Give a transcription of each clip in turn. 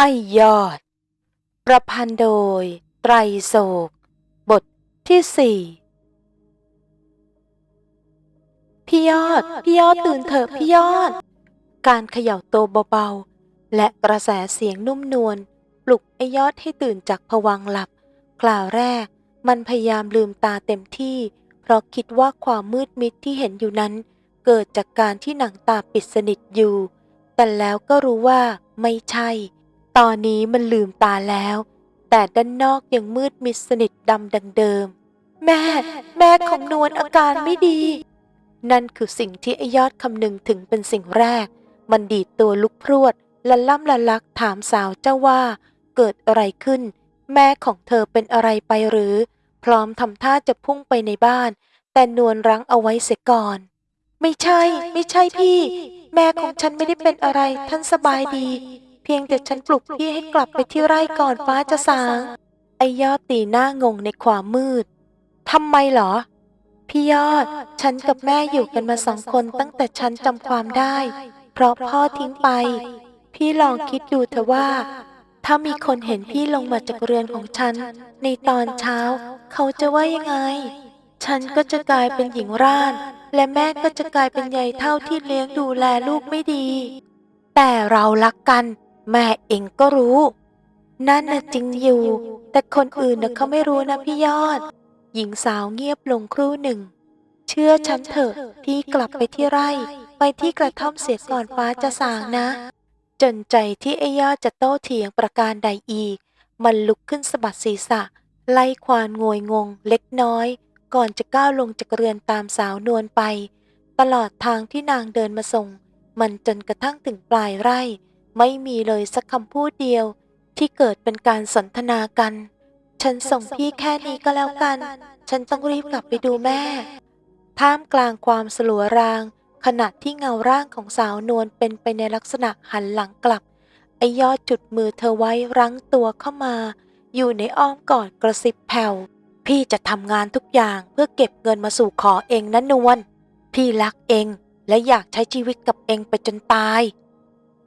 ไอยอด ประพันธ์โดย ไตรโศก บทที่สี่พี่ยอด พี่ยอดตื่นเถอะพี่ยอด การเขย่าโตวเบาๆ และกระแสเสียงนุ่มนวลปลุกไอยอดให้ตื่นจากผวังหลับ คราวแรก มันพยายามลืมตาเต็มที่ เพราะคิดว่าความมืดมิดที่เห็นอยู่นั้น เกิดจากการที่หนังตาปิดสนิทอยู่ แต่แล้วก็รู้ว่าไม่ใช่ ตอนนี้มันลืมตาแล้ว แต่ด้านนอกยังมืดมิดสนิทดำดังเดิม แม่ แม่ของนวลอาการไม่ดี นั่นคือสิ่งที่ไอยอดคำนึงถึงเป็นสิ่งแรก มันดีดตัวลุกพรวดละล่ำละลักถามสาวเจ้าว่า เกิดอะไรขึ้น แม่ของเธอเป็นอะไรไปหรือ พร้อมทำท่าจะพุ่งไปในบ้าน แต่นวลรั้งเอาไว้เสียก่อน ไม่ใช่ ไม่ใช่พี่ แม่ของฉันไม่ได้เป็นอะไร ท่านสบายดี เพียงแต่ฉันปลุกพี่ให้กลับไปที่ไร่ก่อนฟ้าจะสาง ไอยอดตีหน้างงในความมืดทำไมเหรอ พี่ยอด ฉันกับแม่อยู่กันมาสองคนตั้งแต่ฉันจำความได้ เพราะพ่อทิ้งไป พี่ลองคิดดูเถอะว่า ถ้ามีคนเห็นพี่ลงมาจากเรือนของฉัน ในตอนเช้า เขาจะว่ายังไง ฉันก็จะกลายเป็นหญิงร่าน และแม่ก็จะกลายเป็นยายเท่าที่เลี้ยงดูแลลูกไม่ดี แต่เรารักกัน แม่เองก็รู้ นั่นน่ะจริงอยู่ แต่คนอื่นน่ะเขาไม่รู้นะพี่ยอด หญิงสาวเงียบลงครู่หนึ่ง เชื่อฉันเถอะพี่กลับไปที่ไร่ ไปที่กระท่อมเสียก่อนฟ้าจะสางนะ จนใจที่ไอ้ยอดจะโต้เถียงประการใดอีก มันลุกขึ้นสะบัดศีรษะ ไล่ควานงวยงงเล็กน้อย ก่อนจะก้าวลงจากเรือนตามสาวนวลไป ตลอดทางที่นางเดินมาส่ง มันจนกระทั่งถึงปลายไร่ ไม่มีเลยสักคำพูดเดียวที่เกิดเป็นการสนทนากัน ฉันส่งพี่แค่นี้ก็แล้วกัน ฉันต้องรีบกลับไปดูแม่ ท่ามกลางความสลัวราง ขณะที่เงาร่างของสาวนวลเป็นไปในลักษณะหันหลังกลับ ไอยอดจุดมือเธอไว้รั้งตัวเข้ามา อยู่ในอ้อมกอดกระซิบแผ่ว พี่จะทำงานทุกอย่างเพื่อเก็บเงินมาสู่ขอเองนะนวล พี่รักเองและอยากใช้ชีวิตกับเองไปจนตาย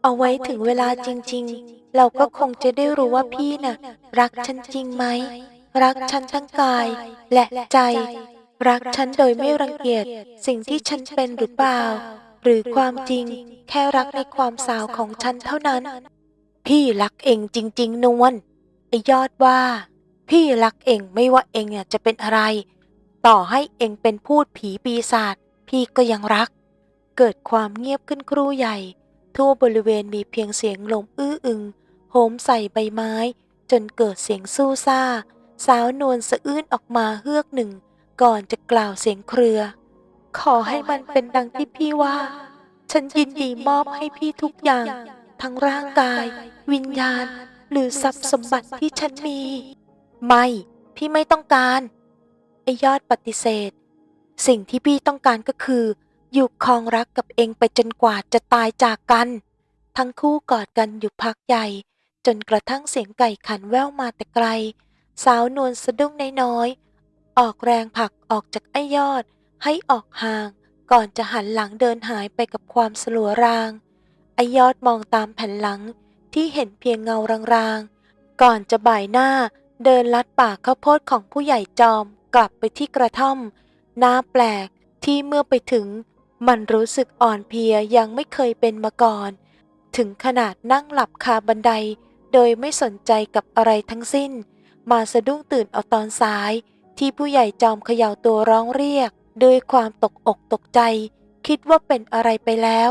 เอาไว้ถึงเวลาจริง ๆ เราก็คงจะได้รู้ว่าพี่น่ะ รักฉันจริงไหม รักฉันทั้งกาย และใจ รักฉันโดยไม่รังเกียจสิ่งที่ฉันเป็นหรือเปล่า หรือความจริง แค่รักในความสาวของฉันเท่านั้น พี่รักเองจริง ๆ นวลไอยอดว่า พี่รักเองไม่ว่าเองเนี่ยจะเป็นอะไร ต่อให้เองเป็นพูดผีปีศาจพี่ก็ยังรัก เกิดความเงียบขึ้นครู่ใหญ่ ทั่วบริเวณมีเพียงเสียงลมอื้ออึงโหมใส่ใบไม้ จนเกิดเสียงสู้ซ่า สาวนวลสะอื้นออกมาเฮือกหนึ่ง ก่อนจะกล่าวเสียงเครือ ขอให้มันเป็นดังที่พี่ว่า ฉันยินดีมอบให้พี่ทุกอย่าง ทั้งร่างกาย วิญญาณ หรือทรัพย์สมบัติที่ฉันมี ไม่ พี่ไม่ต้องการไอยอดปฏิเสธ สิ่งที่พี่ต้องการก็คือ อยู่ครองรักกับเองไปจนกว่าจะตายจากกัน ทั้งคู่กอดกันอยู่พักใหญ่ จนกระทั่งเสียงไก่ขันแว่วมาแต่ไกล สาวนวลสะดุ้งน้อยๆออกแรงผลักออกจากไอ้ยอด ให้ออกห่าง ก่อนจะหันหลังเดินหายไปกับความสลัวราง ไอ้ยอดมองตามแผ่นหลังที่เห็นเพียงเงารางๆ ก่อนจะบ่ายหน้าเดินลัดป่าข้าวโพดของผู้ใหญ่จอมกลับไปที่กระท่อมน่าแปลกที่เมื่อไปถึง มันรู้สึกอ่อนเพลียยังไม่เคยเป็นมาก่อน ถึงขนาดนั่งหลับคาบันได โดยไม่สนใจกับอะไรทั้งสิ้น มาสะดุ้งตื่นเอาตอนสาย ที่ผู้ใหญ่จอมเขย่าตัวร้องเรียก ด้วยความตกอกตกใจ คิดว่าเป็นอะไรไปแล้ว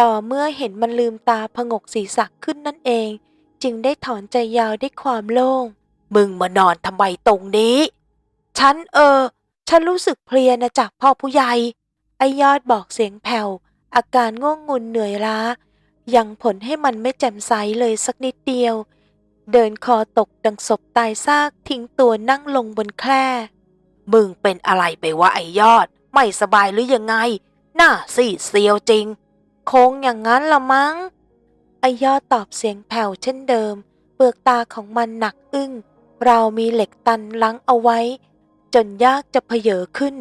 ต่อเมื่อเห็นมันลืมตาผงกศีรษะขึ้นนั่นเอง จึงได้ถอนใจยาวด้วยความโล่ง มึงมานอนทำไมตรงนี้ ฉันเออ ฉันรู้สึกเพลียนะจากพ่อผู้ใหญ่ ไอยอดบอกเสียงแผ่ว อาการง่วงงุนเหนื่อยล้า ยังผลให้มันไม่แจ่มใสเลยสักนิดเดียว เดินคอตกดังศพตายซากทิ้งตัวนั่งลงบนแคร่มึงเป็นอะไรไปวะไอยอด ไม่สบายหรือยังไง หน่าสิเซียวจริง โค้งอย่างนั้นละมั้ง ไอยอดตอบเสียงแผ่วเช่นเดิม เปลือกตาของมันหนักอึ้ง เรามีเหล็กตันลังเอาไว้ จนยากจะเพเยอขึ้น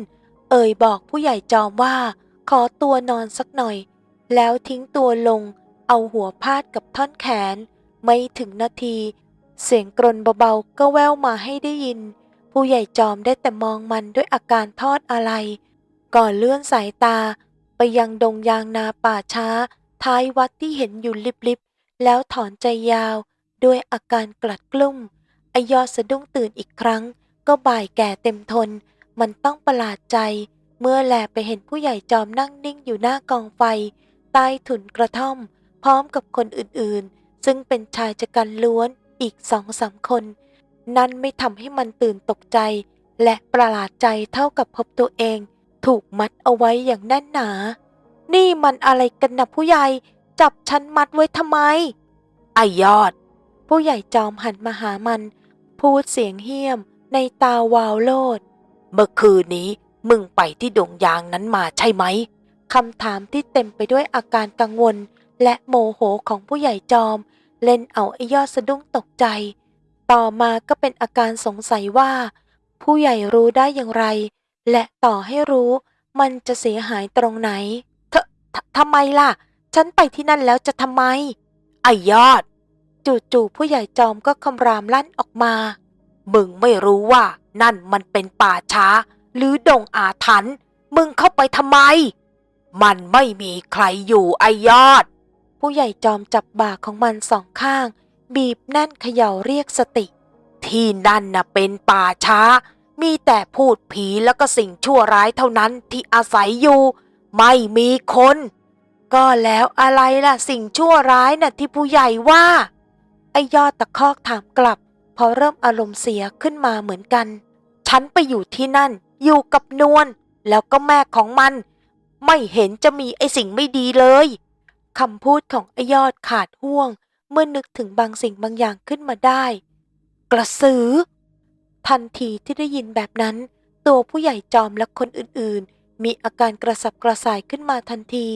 เอ่ยบอกผู้ใหญ่จอมว่า ขอตัวนอนสักหน่อย แล้วทิ้งตัวลง เอาหัวพาดกับท่อนแขน ไม่ถึงนาที เสียงกรนเบาๆก็แว่วมาให้ได้ยิน ผู้ใหญ่จอมได้แต่มองมันด้วยอาการทอดอะไร ก่อนเลื่อนสายตา ไปยังดงยางนาป่าช้า ท้ายวัดที่เห็นอยู่ลิบๆแล้วถอนใจยาว ด้วยอาการกลัดกลุ้มอยอดสะดุ้งตื่นอีกครั้ง ก็บ่ายแก่เต็มทน มันต้องประหลาดใจ เมื่อแลไปเห็นผู้ใหญ่จอมนั่งนิ่งอยู่หน้ากองไฟ ใต้ถุนกระท่อม พร้อมกับคนอื่นๆ ซึ่งเป็นชายชะกันล้วนอีกสองสามคน นั่นไม่ทำให้มันตื่นตกใจ และประหลาดใจเท่ากับพบตัวเอง ถูกมัดเอาไว้อย่างแน่นหนา นี่มันอะไรกันนะผู้ใหญ่จับฉันมัดไว้ทำไม ไอยอด ผู้ใหญ่จอมหันมาหามัน พูดเสียงเหี้ยมในตาวาวโลด เมื่อคืนนี้มึงไปที่ดงยางนั้นมาใช่ไหมคำถามที่เต็มไปด้วยอาการกังวล และโมโหของผู้ใหญ่จอม เล่นเอาไอ้ยอดสะดุ้งตกใจ ต่อมาก็เป็นอาการสงสัยว่า ผู้ใหญ่รู้ได้อย่างไร และต่อให้รู้มันจะเสียหายตรงไหนทททำไมล่ะ ฉันไปที่นั่นแล้วจะทำไม ไอ้ยอด จู่ๆผู้ใหญ่จอมก็คำรามลั่นออกมา มึงไม่รู้ว่า นั่นมันเป็นป่าช้า หรือดงอาถรรพ์มึงเข้าไปทำไม มันไม่มีใครอยู่ไอยอด ผู้ใหญ่จอมจับบ่าของมันสองข้าง บีบแน่นเขย่าเรียกสติ ที่นั่นน่ะเป็นป่าช้า มีแต่พูดผีแล้วก็สิ่งชั่วร้ายเท่านั้นที่อาศัยอยู่ ไม่มีคน ก็แล้วอะไรล่ะสิ่งชั่วร้ายน่ะที่ผู้ใหญ่ว่า ไอยอดตะคอกถามกลับ พอเริ่มอารมณ์เสียขึ้นมาเหมือนกัน ฉันไปอยู่ที่นั่น อยู่กับนวลแล้วก็แม่ของมัน ไม่เห็นจะมีไอสิ่งไม่ดีเลยคำพูดของไอยอดขาดห่วง เมื่อนึกถึงบางสิ่งบางอย่างขึ้นมาได้ กระสือ ทันทีที่ได้ยินแบบนั้น ตัวผู้ใหญ่จอมและคนอื่นๆ มีอาการกระสับกระส่ายขึ้นมาทันที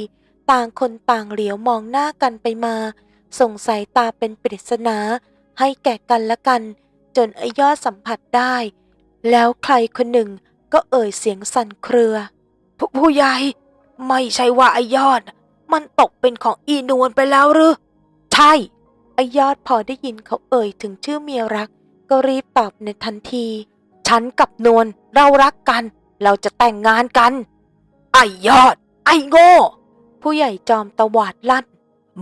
ต่างคนต่างเหลียวมองหน้ากันไปมา สงสายตาเป็นปริศนา ให้แก่กันและกัน จนไอยอดสัมผัสได้ แล้วใครคนหนึ่งก็เอ่ยเสียงสั่นเครือผผู้ใหญ่ไม่ใช่ว่าไอยอด มันตกเป็นของอีนวลไปแล้วหรือ ใช่ ไอยอดพอได้ยินเขาเอ่ยถึงชื่อเมียรัก ก็รีบตอบในทันที ฉันกับนวลเรารักกัน เราจะแต่งงานกัน ไอยอด ไอโง่ ผู้ใหญ่จอมตวาดลั่น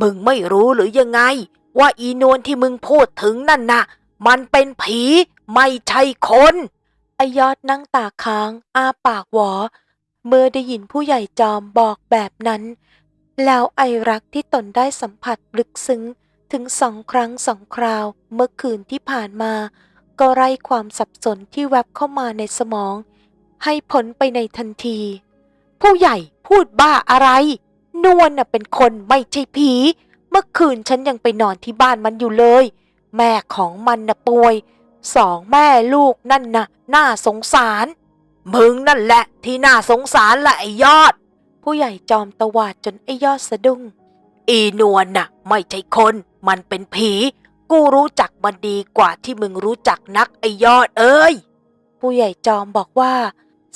มึงไม่รู้หรือยังไง ว่าอีนวลที่มึงพูดถึงนั่นนะมันเป็นผีไม่ใช่คนไอยอดนั่งตาค้าง อ้าปากหวอ เมื่อได้ยินผู้ใหญ่จอมบอกแบบนั้น แล้วไอรักที่ตนได้สัมผัสลึกซึ้งถึงสองครั้งสองคราวเมื่อคืนที่ผ่านมา ก็ไร้ความสับสนที่แวบเข้ามาในสมอง ให้พ้นไปในทันที ผู้ใหญ่พูดบ้าอะไร นวลน่ะเป็นคนไม่ใช่ผี เมื่อคืนฉันยังไปนอนที่บ้านมันอยู่เลย แม่ของมันน่ะป่วย สองแม่ลูกนั่นน่ะ น่าสงสาร มึงนั่นแหละที่น่าสงสารละไอ้ยอด ผู้ใหญ่จอมตวาดจนไอ้ยอดสะดุ้ง อีนวลน่ะ ไม่ใช่คน มันเป็นผี กูรู้จักมันดีกว่าที่มึงรู้จักนักไอ้ยอดเอ้ย ผู้ใหญ่จอมบอกว่า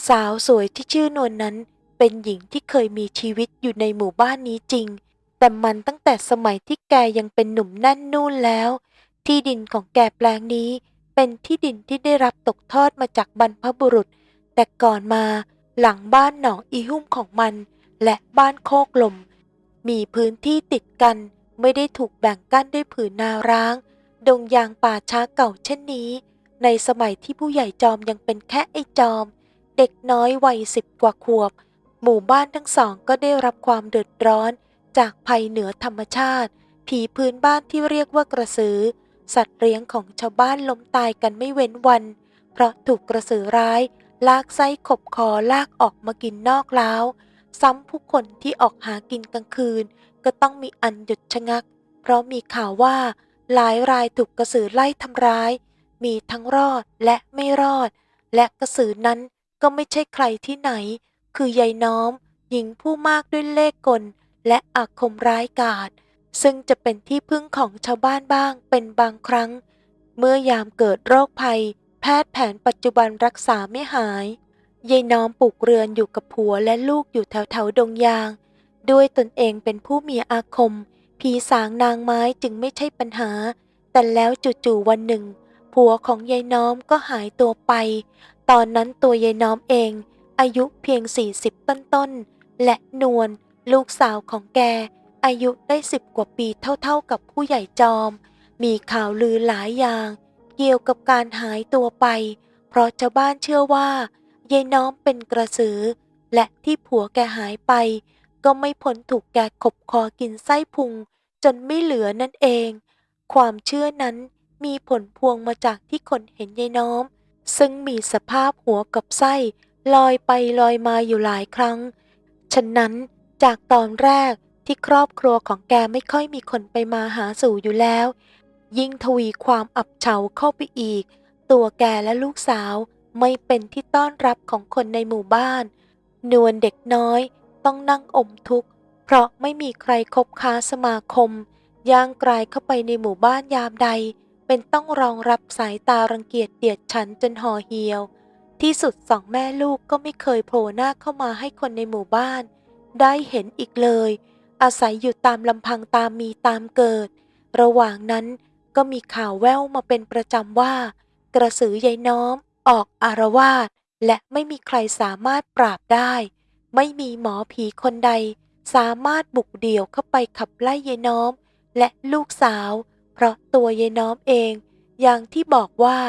สาวสวยที่ชื่อนวลนนั้น เป็นหญิงที่เคยมีชีวิตอยู่ในหมู่บ้านนี้จริง แต่มันตั้งแต่สมัยที่แกยังเป็นหนุ่มแน่นนู่นแล้ว ที่ดินของแกแปลงนี้ เป็นที่ดินที่ได้รับตกทอดมาจากบรรพบุรุษ แต่ก่อนมาหลังบ้านหนองอีหุ่มของมัน และบ้านโคกลม มีพื้นที่ติดกันไม่ได้ถูกแบ่งกั้นด้วยผืนนาร้าง ดงยางป่าช้าเก่าเช่นนี้ ในสมัยที่ผู้ใหญ่จอมยังเป็นแค่ไอ้จอม เด็กน้อยวัยสิบกว่าขวบ หมู่บ้านทั้งสองก็ได้รับความเดือดร้อน จากภัยเหนือธรรมชาติ ผีพื้นบ้านที่เรียกว่ากระสือ สัตว์เลี้ยงของชาวบ้านล้มตายกันไม่เว้นวัน เพราะถูกกระสือร้าย ลากไส้ขบคอลากออกมากินนอกล้าว ซ้ำผู้คนที่ออกหากินกลางคืน ก็ต้องมีอันหยุดชะงัก เพราะมีข่าวว่า หลายรายถูกกระสือไล่ทำร้าย มีทั้งรอดและไม่รอด และกระสือนั้นก็ไม่ใช่ใครที่ไหน คือยายน้อม หญิงผู้มากด้วยเล่ห์กล และอาคมร้ายกาจซึ่งจะเป็นที่พึ่งของชาวบ้านบ้างเป็นบางครั้ง เมื่อยามเกิดโรคภัย แพทย์แผนปัจจุบันรักษาไม่หายยายน้อมปลูกเรือนอยู่กับผัวและลูกอยู่แถวแถวๆดงยาง ด้วยตนเองเป็นผู้มีอาคม ผีสางนางไม้จึงไม่ใช่ปัญหา แต่แล้วจู่ๆวันหนึ่ง ผัวของยายน้อมก็หายตัวไป ตอนนั้นตัวยายน้อมเอง อายุเพียง 40 ต้นๆและนวล ลูกสาวของแก อายุได้สิบกว่าปีเท่าๆกับผู้ใหญ่จอม มีข่าวลือหลายอย่าง เกี่ยวกับการหายตัวไป เพราะชาวบ้านเชื่อว่ายายน้อมเป็นกระสือ และที่ผัวแกหายไป ก็ไม่พ้นถูกแกขบคอกินไส้พุง จนไม่เหลือนั่นเอง ความเชื่อนั้นมีผลพวงมาจากที่คนเห็นยายน้อม ซึ่งมีสภาพหัวกับไส้ลอยไปลอยมาอยู่หลายครั้ง ฉะนั้น จากตอนแรกที่ครอบครัวของแกไม่ค่อยมีคนไปมาหาสู่อยู่แล้ว ยิ่งทวีความอับเฉาเข้าไปอีก ตัวแกและลูกสาวไม่เป็นที่ต้อนรับของคนในหมู่บ้าน นวลเด็กน้อยต้องนั่งอมทุกข์ เพราะไม่มีใครคบค้าสมาคม ย่างกลายเข้าไปในหมู่บ้านยามใด เป็นต้องรองรับสายตารังเกียจเดียดฉันจนห่อเหี่ยว ที่สุดสองแม่ลูกก็ไม่เคยโผล่หน้าเข้ามาให้คนในหมู่บ้าน ได้เห็นอีกเลย อาศัยอยู่ตามลำพังตามมีตามเกิด ระหว่างนั้นก็มีข่าวแว่วมาเป็นประจำว่า กระสือยายน้อม ออกอารวาสและไม่มีใครสามารถปราบได้ ไม่มีหมอผีคนใด สามารถบุกเดี่ยวเข้าไปขับไล่ยายน้อม และลูกสาว เพราะตัวยายน้อมเอง อย่างที่บอกว่า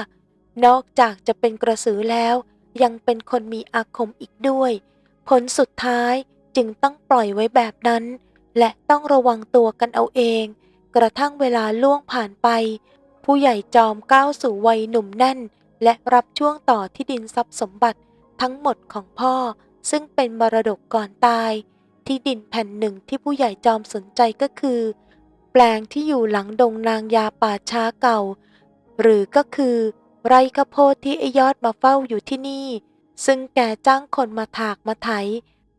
นอกจากจะเป็นกระสือแล้ว ยังเป็นคนมีอาคมอีกด้วย ผลสุดท้าย จึงต้องปล่อยไว้แบบนั้น และต้องระวังตัวกันเอาเอง กระทั่งเวลาล่วงผ่านไป ผู้ใหญ่จอมก้าวสู่วัยหนุ่มแน่น และรับช่วงต่อที่ดินทรัพย์สมบัติทั้งหมดของพ่อ ซึ่งเป็นมรดกก่อนตาย ที่ดินแผ่นหนึ่งที่ผู้ใหญ่จอมสนใจก็คือ แปลงที่อยู่หลังดงนางยาป่าช้าเก่า หรือก็คือ ไร่ข้าวโพดที่ไอยอดมาเฝ้าอยู่ที่นี่ ซึ่งแกจ้างคนมาถากมาไถ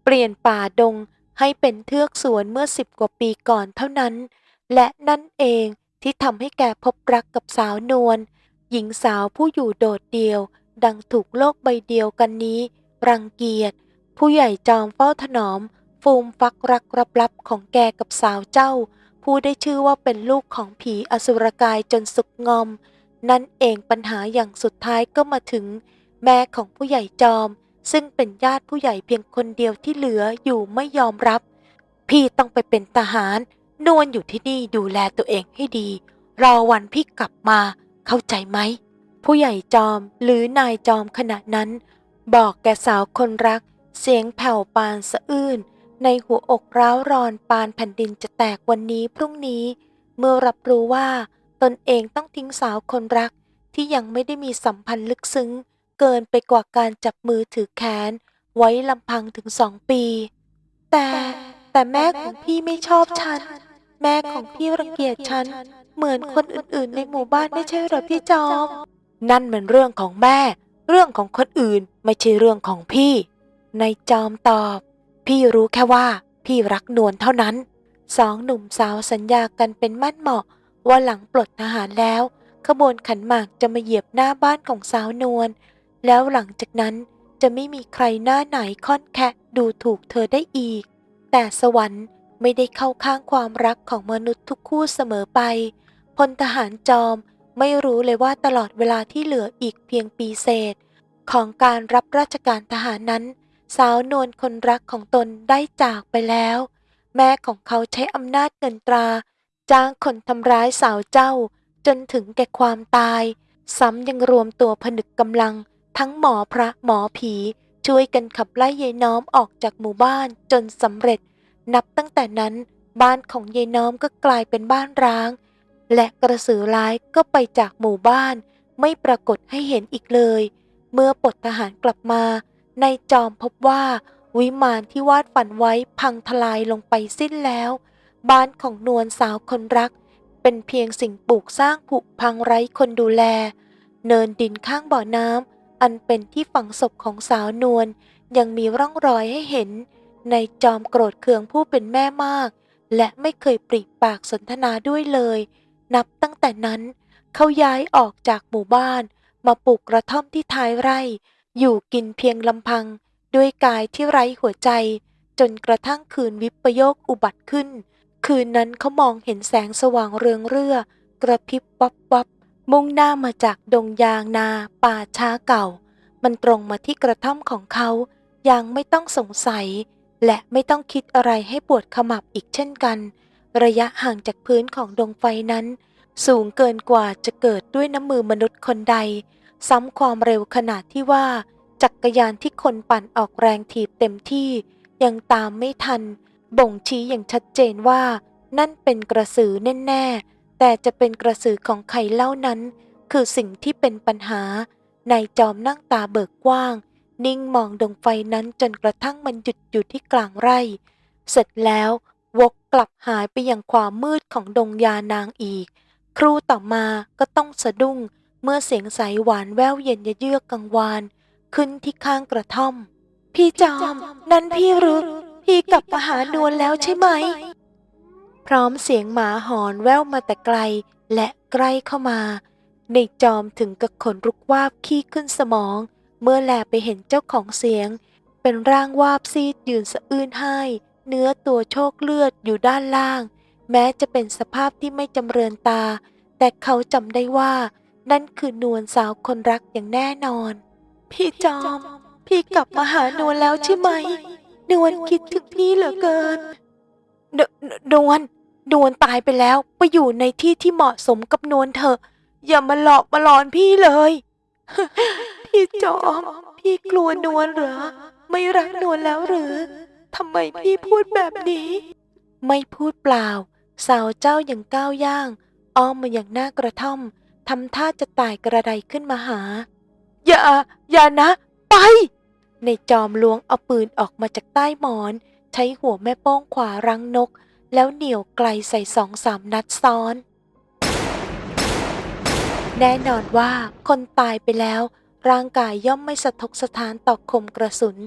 เปลี่ยนป่าดงให้เป็นเทือกสวนเมื่อสิบกว่าปีก่อนเท่านั้น และนั่นเองที่ทำให้แกพบรักกับสาวนวลหญิงสาวผู้อยู่โดดเดี่ยว ดังถูกโลกใบเดียวกันนี้ รังเกียจ ผู้ใหญ่จอมเฝ้าถนอม ฟูมฟักรักรับลับของแกกับสาวเจ้า ผู้ได้ชื่อว่าเป็นลูกของผีอสุรกายจนสุกงอม นั่นเองปัญหาอย่างสุดท้ายก็มาถึง แม่ของผู้ใหญ่จอม ซึ่งเป็นญาติผู้ใหญ่เพียงคนเดียวที่เหลืออยู่ไม่ยอมรับ พี่ต้องไปเป็นทหาร นวลอยู่ที่นี่ดูแลตัวเองให้ดี รอวันพี่กลับมา เข้าใจไหม ผู้ใหญ่จอมหรือนายจอมขณะนั้น บอกแกสาวคนรัก เสียงแผ่วปานสะอื้นในหัวอกร้าวรอนปานแผ่นดินจะแตกวันนี้พรุ่งนี้ เมื่อรับรู้ว่า ตนเองต้องทิ้งสาวคนรักที่ยังไม่ได้มีสัมพันธ์ลึกซึ้ง เกินไปกว่าการจับมือถือแขน ไว้ลำพังถึงสองปี แต่แต่แม่ของพี่ไม่ชอบฉัน แม่ของพี่รังเกียจฉัน เหมือนคนอื่นๆ ในหมู่บ้านไม่ใช่เหรอพี่จอม นั่นมันเรื่องของแม่ เรื่องของคนอื่นไม่ใช่เรื่องของพี่ นายจอมตอบ พี่รู้แค่ว่า พี่รักนวลเท่านั้น สองหนุ่มสาวสัญญากันเป็นมั่นเหมาะ ว่าหลังปลดทหารแล้ว ขบวนขันหมากจะมาเหยียบหน้าบ้านของสาวนวล แล้วหลังจากนั้นจะไม่มีใครหน้าไหนค่อนแคะดูถูกเธอได้อีก แต่สวรรค์ไม่ได้เข้าข้างความรักของมนุษย์ทุกคู่เสมอไป พลทหารจอมไม่รู้เลยว่าตลอดเวลาที่เหลืออีกเพียงปีเศษ ของการรับราชการทหารนั้น สาวนวลคนรักของตนได้จากไปแล้ว แม่ของเขาใช้อำนาจเงินตรา จ้างคนทำร้ายสาวเจ้า จนถึงแก่ความตาย ซ้ำยังรวมตัวผนึกกำลัง ทั้งหมอพระหมอผีช่วยกันขับไล่ยายน้อมออกจากหมู่บ้านจนสำเร็จ นับตั้งแต่นั้นบ้านของยายน้อมก็กลายเป็นบ้านร้าง และกระสือร้ายก็ไปจากหมู่บ้าน ไม่ปรากฏให้เห็นอีกเลย เมื่อปลดทหารกลับมา ในายจอมพบว่า วิมานที่วาดฝันไว้พังทลายลงไปสิ้นแล้ว บ้านของนวลสาวคนรัก เป็นเพียงสิ่งปลูกสร้างผุพังไร้คนดูแล เนินดินข้างบ่อน้ำ อันเป็นที่ฝังศพของสาวนวลยังมีร่องรอยให้เห็น ในจอมโกรธเคืองผู้เป็นแม่มาก และไม่เคยปริปากสนทนาด้วยเลย นับตั้งแต่นั้น เขาย้ายออกจากหมู่บ้าน มาปลูกกระท่อมที่ท้ายไร่ อยู่กินเพียงลำพัง ด้วยกายที่ไร้หัวใจ จนกระทั่งคืนวิปโยคอุบัติขึ้น คืนนั้นเขามองเห็นแสงสว่างเรืองเรื่อกระพริบวับวับ มุ่งหน้ามาจากดงยางนาป่าช้าเก่า มันตรงมาที่กระท่อมของเขาอย่างไม่ต้องสงสัย และไม่ต้องคิดอะไรให้ปวดขมับอีกเช่นกัน ระยะห่างจากพื้นของดวงไฟนั้น สูงเกินกว่าจะเกิดด้วยน้ำมือมนุษย์คนใด ซ้ำความเร็วขนาดที่ว่า จักรยานที่คนปั่นออกแรงถีบเต็มที่ ยังตามไม่ทัน บ่งชี้อย่างชัดเจนว่า นั่นเป็นกระสือแน่ๆ แต่จะเป็นกระสือของใครเล่านั้น คือสิ่งที่เป็นปัญหานายจอมนั่งตาเบิกกว้าง นิ่งมองดงไฟนั้นจนกระทั่งมันหยุดอยู่ที่กลางไร่ เสร็จแล้ววกกลับหายไปยังความมืดของดงยานางอีก ครู่ต่อมาก็ต้องสะดุ้ง เมื่อเสียงใสหวานแววเย็นเยือกกังวาน ขึ้นที่ข้างกระท่อม พี่จอม นั่นพี่รือพี่กลับมาหานวลแล้วใช่ไหม พร้อมเสียงหมาหอนแว่วมาแต่ไกลและใกล้เข้ามา ในจอมถึงกับขนลุกวาบขี้ขึ้นสมอง เมื่อแลไปเห็นเจ้าของเสียง เป็นร่างวาบซีดยืนสะอื้นให้ เนื้อตัวโชคเลือดอยู่ด้านล่าง แม้จะเป็นสภาพที่ไม่จำเริญตา แต่เขาจำได้ว่า นั่นคือนวลสาวคนรักอย่างแน่นอน พี่จอม พี่กลับมาหานวลแล้วใช่ไหม นวลคิดถึงพี่เหลือเกิน นนนวล นวลตายไปแล้วไปอยู่ในที่ที่เหมาะสมกับนวลเถอะ อย่ามาหลอกมาหลอนพี่เลย พี่จอม พี่กลัวนวลเหรอ ไม่รักนวลแล้วหรือทำไมพี่พูดแบบนี้ ไม่พูดเปล่า สาวเจ้าอย่างก้าวย่าง อ้อมมาอย่างหน้ากระท่อมทำท่าจะตายกระไดขึ้นมาหา อย่า อย่านะ ไป ในจอมล้วงเอาปืนออกมาจากใต้หมอน ใช้หัวแม่โป้งขวารังนก แล้วเหนี่ยวไกลใส่สองสามนัดซ้อน แน่นอนว่าคนตายไปแล้ว ร่างกายย่อมไม่สะทกสถานต่อคมกระสุน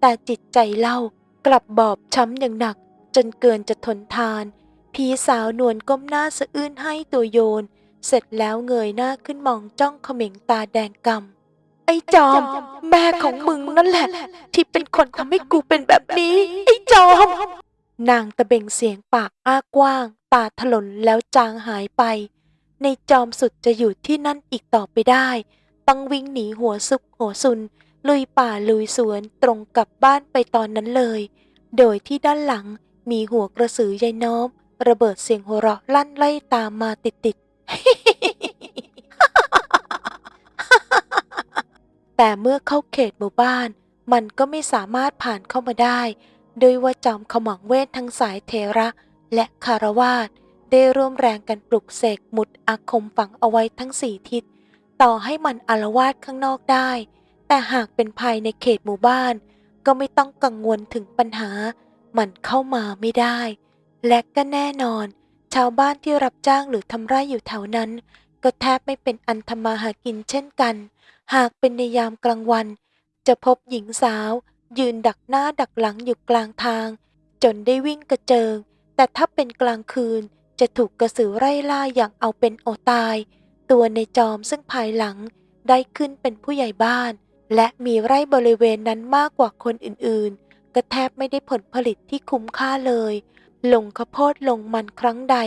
แต่จิตใจเล่ากลับบอบช้ำอย่างหนัก จนเกินจะทนทาน ผีสาวนวลก้มหน้าสะอื้นให้ตัวโยน เสร็จแล้วเงยหน้าขึ้นมองจ้องเขม็งตาแดงกำไอ้จอม แม่ของมึงนั่นแหละ ที่เป็นคนทำให้กูเป็นแบบนี้ ไอ้จอม นางตะเบงเสียงปากอ้ากว้าง ตาถลนแล้วจางหายไป ในจอมสุดจะอยู่ที่นั่นอีกต่อไปได้ ต้องวิ่งหนีหัวซุกหัวซุน ลุยป่าลุยสวนตรงกลับบ้านไปตอนนั้นเลย โดยที่ด้านหลังมีหัวกระสือยายน้อม ระเบิดเสียงหัวเราะลั่นไล่ตามมาติดๆแต่เมื่อเข้าเขตหมู่บ้าน มันก็ไม่สามารถผ่านเข้ามาได้ โดยว่าจอมขมังเวททั้งสายเทระและคารวาสได้ร่วมแรงกันปลุกเสกหมุดอาคมฝังเอาไว้ทั้งสี่ทิศ ต่อให้มันอารวาสข้างนอกได้ แต่หากเป็นภายในเขตหมู่บ้าน ก็ไม่ต้องกังวลถึงปัญหา มันเข้ามาไม่ได้ และก็แน่นอน ชาวบ้านที่รับจ้างหรือทำไร่อยู่แถวนั้น ก็แทบไม่เป็นอันทำมาหากินเช่นกัน หากเป็นในยามกลางวัน จะพบหญิงสาว ยืนดักหน้าดักหลังอยู่กลางทาง จนได้วิ่งกระเจิง แต่ถ้าเป็นกลางคืนจะถูกกระสือไล่ล่าอย่างเอาเป็นเอตาย ตัวในจอมซึ่งภายหลังได้ขึ้นเป็นผู้ใหญ่บ้าน และมีไร่บริเวณนั้นมากกว่าคนอื่นๆ ก็แทบไม่ได้ผลผลิตที่คุ้มค่าเลย ลงข้าวโพดลงมันครั้งใด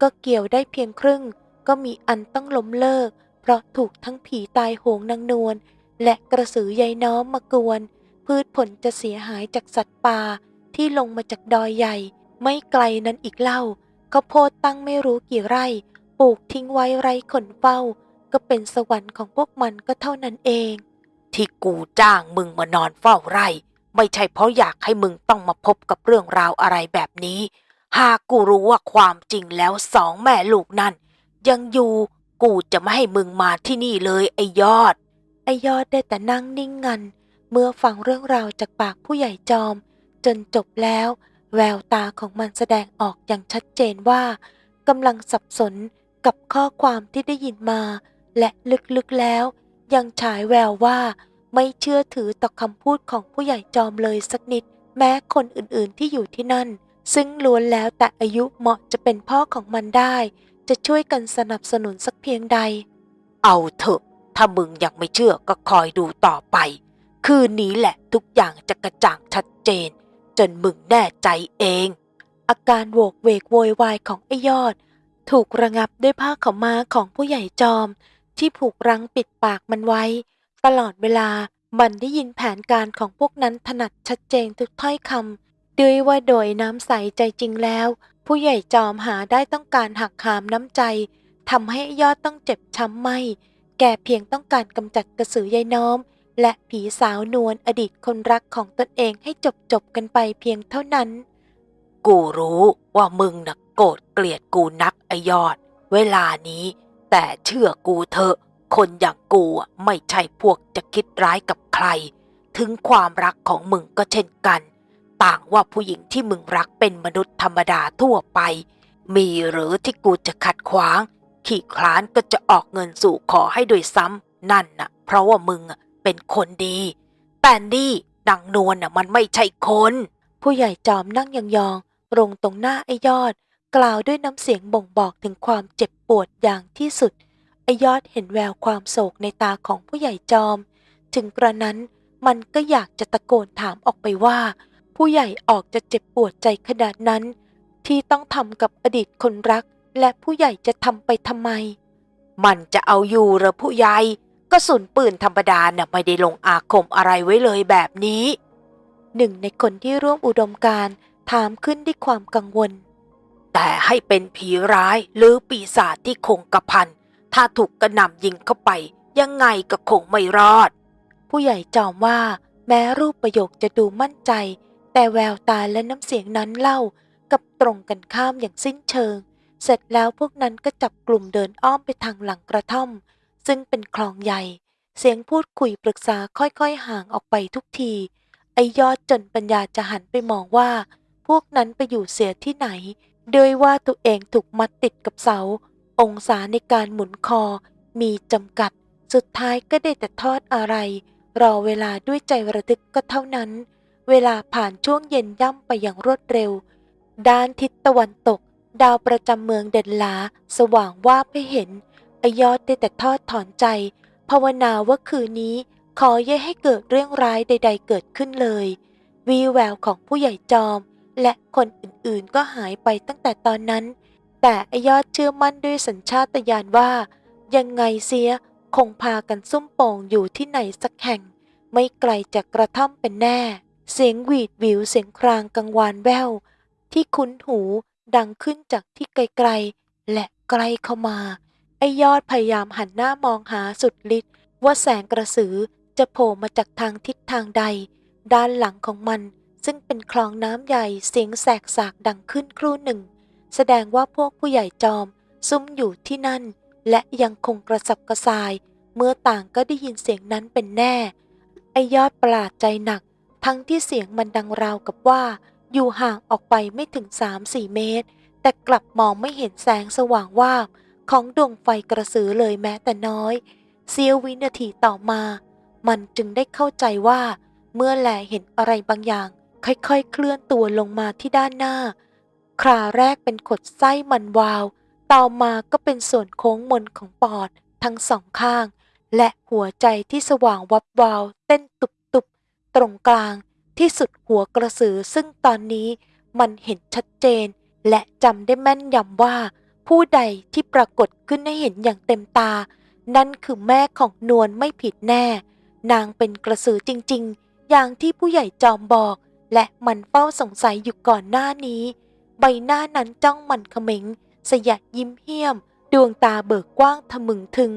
ก็เกี่ยวได้เพียงครึ่ง ก็มีอันต้องล้มเลิก เพราะถูกทั้งผีตายโหงนางนวลและกระสือยายน้อมมากวน พืชผลจะเสียหายจากสัตว์ป่าที่ลงมาจากดอยใหญ่ ไม่ไกลนั้นอีกเล่าข้าวโพดตั้งไม่รู้กี่ไร่ ปลูกทิ้งไว้ไร้ขนเฝ้า ก็เป็นสวรรค์ของพวกมันก็เท่านั้นเอง ที่กูจ้างมึงมานอนเฝ้าไร่ ไม่ใช่เพราะอยากให้มึงต้องมาพบกับเรื่องราวอะไรแบบนี้ หากกูรู้ว่าความจริงแล้วสองแม่ลูกนั่น ยังอยู่กูจะไม่ให้มึงมาที่นี่เลยไอ้ยอด ไอยอดได้แต่นั่งนิ่งงัน เมื่อฟังเรื่องราวจากปากผู้ใหญ่จอม จนจบแล้ว แววตาของมันแสดงออกอย่างชัดเจนว่ากำลังสับสนกับข้อความที่ได้ยินมา และลึกๆแล้ว ยังฉายแววว่าไม่เชื่อถือต่อคำพูดของผู้ใหญ่จอมเลยสักนิด แม้คนอื่นๆที่อยู่ที่นั่น ซึ่งล้วนแล้วแต่อายุเหมาะจะเป็นพ่อของมันได้ จะช่วยกันสนับสนุนสักเพียงใด เอาเถอะ ถ้ามึงยังไม่เชื่อก็คอยดูต่อไป คืนนี้แหละทุกอย่างจะกระจ่างชัดเจน จนมึงแน่ใจเอง อาการโวกเวกโวยวายของไอ้ยอด ถูกระงับด้วยผ้าขาวม้าของผู้ใหญ่จอม ที่ผูกรั้งปิดปากมันไว้ ตลอดเวลามันได้ยินแผนการของพวกนั้นถนัดชัดเจนทุกถ้อยคำด้วยว่าโดยน้ำใสใจจริงแล้ว ผู้ใหญ่จอมหาได้ต้องการหักหามน้ำใจทำให้ไอ้ยอดต้องเจ็บช้ำไหมแกเพียงต้องการกำจัดกระสือยายน้อม และผีสาวนวลอดีตคนรักของตนเองให้จบจบกันไปเพียงเท่านั้น กูรู้ว่ามึงน่ะโกรธเกลียดกูนักไอยอด เวลานี้ แต่เชื่อกูเถอะ คนอย่างกูไม่ใช่พวกจะคิดร้ายกับใคร ถึงความรักของมึงก็เช่นกัน ต่างว่าผู้หญิงที่มึงรักเป็นมนุษย์ธรรมดาทั่วไป มีหรือที่กูจะขัดขวาง ขี่คลานก็จะออกเงินสู่ขอให้ด้วยซ้ำนั่นน่ะ เพราะว่ามึงอะ เป็นคนดี แต่นี่นางนวลน่ะมันไม่ใช่คน ผู้ใหญ่จอมนั่งยองๆตรงตรงหน้าไอ้ยอด กล่าวด้วยน้ำเสียงบ่งบอกถึงความเจ็บปวดอย่างที่สุด ไอ้ยอดเห็นแววความโศกในตาของผู้ใหญ่จอม ถึงกระนั้นมันก็อยากจะตะโกนถามออกไปว่า ผู้ใหญ่ออกจะเจ็บปวดใจขนาดนั้น ที่ต้องทำกับอดีตคนรัก และผู้ใหญ่จะทำไปทำไม มันจะเอาอยู่เหรอผู้ใหญ่ กระสุนปืนธรรมดาน่ะไม่ได้ลงอาคมอะไรไว้เลยแบบนี้ หนึ่งในคนที่ร่วมอุดมการถามขึ้นด้วยความกังวล แต่ให้เป็นผีร้ายหรือปีศาจที่คงกระพัน ถ้าถูกกระหน่ำยิงเข้าไป ยังไงก็คงไม่รอด ผู้ใหญ่จอมว่า แม้รูปประโยคจะดูมั่นใจ แต่แววตาและน้ำเสียงนั้นเล่ากับตรงกันข้ามอย่างสิ้นเชิง เสร็จแล้วพวกนั้นก็จับกลุ่มเดินอ้อมไปทางหลังกระท่อม ซึ่งเป็นคลองใหญ่ เสียงพูดคุยปรึกษาค่อยๆห่างออกไปทุกที ไอยอดจนปัญญาจะหันไปมองว่า พวกนั้นไปอยู่เสียที่ไหน โดยว่าตัวเองถูกมัดติดกับเสา องศาในการหมุนคอ มีจำกัด สุดท้ายก็ได้แต่ทอดอะไร รอเวลาด้วยใจระทึกก็เท่านั้น เวลาผ่านช่วงเย็นย่ำไปอย่างรวดเร็ว ด้านทิศตะวันตก ดาวประจำเมืองเด่นลา สว่างว่าบให้เห็น อยอดได้แต่ทอดถอนใจ ภาวนาว่าคืนนี้ขออย่าให้เกิดเรื่องร้ายใด ๆ เกิดขึ้นเลย วีแววของผู้ใหญ่จอม และคนอื่นๆก็หายไปตั้งแต่ตอนนั้น แต่อยอดเชื่อมั่นด้วยสัญชาตญาณว่า ยังไงเสียคงพากันซุ่มโป่งอยู่ที่ไหนสักแห่ง ไม่ไกลจากกระท่อมเป็นแน่ เสียงหวีดวิวเสียงครางกังวานแววที่คุ้นหูดังขึ้นจากที่ไกลๆและใกล้เข้ามา ไอยอดพยายามหันหน้ามองหาสุดฤทธิ์ว่าแสงกระสือจะโผล่มาจากทางทิศทางใด ด้านหลังของมัน ซึ่งเป็นคลองน้ำใหญ่เสียงแสกสากดังขึ้นครู่หนึ่ง แสดงว่าพวกผู้ใหญ่จอม ซุ่มอยู่ที่นั่น และยังคงกระสับกระส่าย เมื่อต่างก็ได้ยินเสียงนั้นเป็นแน่ ไอยอดประหลาดใจหนัก ทั้งที่เสียงมันดังราวกับว่า อยู่ห่างออกไปไม่ถึง3-4เมตร แต่กลับมองไม่เห็นแสงสว่างว่าบ ของดวงไฟกระสือเลยแม้แต่น้อย เสี้ยววินาทีต่อมา มันจึงได้เข้าใจว่า เมื่อแลเห็นอะไรบางอย่าง ค่อยๆ เคลื่อนตัวลงมาที่ด้านหน้า คราแรกเป็นขดไส้มันวาว ต่อมาก็เป็นส่วนโค้งมนของปอดทั้งสองข้าง และหัวใจที่สว่างวับวาว เต้นตุบๆ ตรงกลางที่สุดหัวกระสือซึ่งตอนนี้มันเห็นชัดเจน และจำได้แม่นยำว่า ผู้ใดที่ปรากฏขึ้นให้เห็นอย่างเต็มตา นั่นคือแม่ของนวลไม่ผิดแน่ นางเป็นกระสือจริง ๆ อย่างที่ผู้ใหญ่จอมบอก และมันเฝ้าสงสัยอยู่ก่อนหน้านี้ ใบหน้านั้นจ้องมันเขม็ง สยะยิ้มเหี้ยม ดวงตาเบิกกว้างทะมึงถึง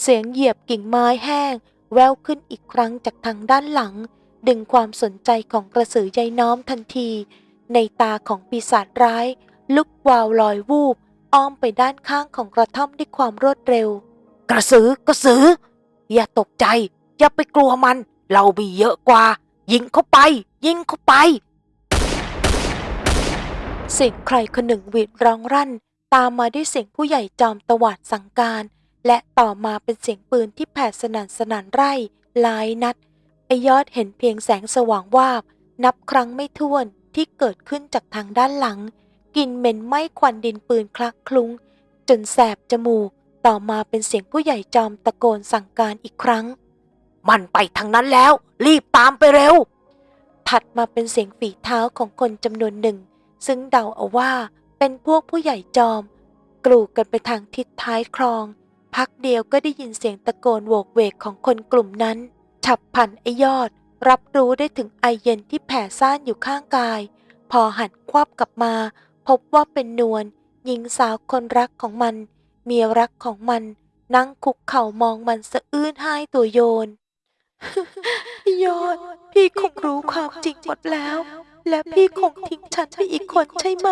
เสียงเหยียบกิ่งไม้แห้ง แววขึ้นอีกครั้งจากทางด้านหลัง ดึงความสนใจของกระสือใยน้อมทันที ในตาของปีศาจร้าย ลุกวาวลอยวูบ อ้อมไปด้านข้างของกระท่อมด้วยความรวดเร็ว กระสือกระสือ อย่าตกใจ อย่าไปกลัวมัน เรามีเยอะกว่า ยิงเข้าไป ยิงเข้าไป เสียงใครคนหนึ่งหวีดร้องรั่น ตามมาด้วยเสียงผู้ใหญ่จอมตวาดสั่งการ และต่อมาเป็นเสียงปืนที่แผดสนั่นสนั่นไร่หลายนัดไอยอดเห็นเพียงแสงสว่างวาบ นับครั้งไม่ถ้วนที่เกิดขึ้นจากทางด้านหลัง กลิ่นเหม็นไหม้ควันดินปืนคลักคลุ้ง จนแสบจมูก ต่อมาเป็นเสียงผู้ใหญ่จอมตะโกนสั่งการอีกครั้ง มันไปทางนั้นแล้ว รีบตามไปเร็ว ถัดมาเป็นเสียงฝีเท้าของคนจำนวนหนึ่ง ซึ่งเดาเอาว่าเป็นพวกผู้ใหญ่จอม กลูกันไปทางทิศท้ายคลอง พักเดียวก็ได้ยินเสียงตะโกนโวกเวกของคนกลุ่มนั้น ฉับพันไอยอด รับรู้ได้ถึงไอเย็นที่แผ่ซ่านอยู่ข้างกาย พอหันควับกลับมา พบว่าเป็นนวลหญิงสาวคนรักของมัน เมียรักของมัน นั่งคุกเข่ามองมันสะอื้นให้ตัวโยน โยอดพี่คงรู้ความจริงหมดแล้ว และพี่คงทิ้งฉันไปอีกคนใช่ไหม